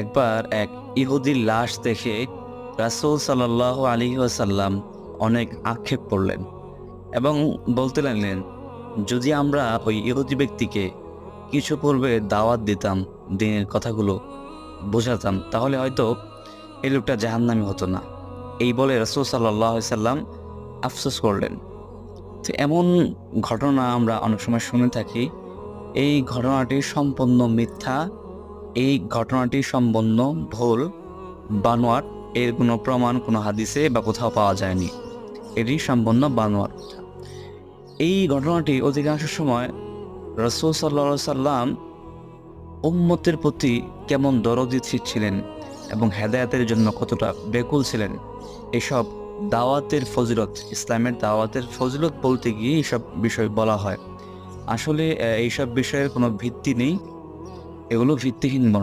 একবার এক ইহুদির লাশ দেখে রাসূল সাল্লাহ আলী আসাল্লাম অনেক আক্ষেপ করলেন এবং বলতে লাগলেন, যদি আমরা ওই ইহুদি ব্যক্তিকে কিছু পূর্বে দাওয়াত দিতাম, দিনের কথাগুলো বোঝাতাম, তাহলে হয়তো এই লোকটা জাহান্নামি হতো না। এই বলে রসুল সাল্লাহ সাল্লাম আফসোস করলেন। তো এমন ঘটনা আমরা অনেক সময় শুনে থাকি। এই ঘটনাটি সম্পূর্ণ মিথ্যা এই ঘটনাটি সম্পূর্ণ ভুল বানোয়ার এর কোনো প্রমাণ কোনো হাদিসে বা কোথাও পাওয়া যায়নি। এটি সম্পূর্ণ বানোয়ার এই ঘটনাটি অধিকাংশ সময় রসুল সাল্লা সাল্লাম উম্মতের প্রতি কেমন দরদি ছিলেন এবং হেদায়াতের জন্য কতটা বেকুল ছিলেন, এসব দাওয়াতের ফজিলত, ইসলামের দাওয়াতের ফজিলত বলতে গিয়ে এইসব বিষয় বলা হয়। আসলে এইসব বিষয়ের কোনো ভিত্তি নেই। এগুলো ভিত্তিহীন বর্ণ।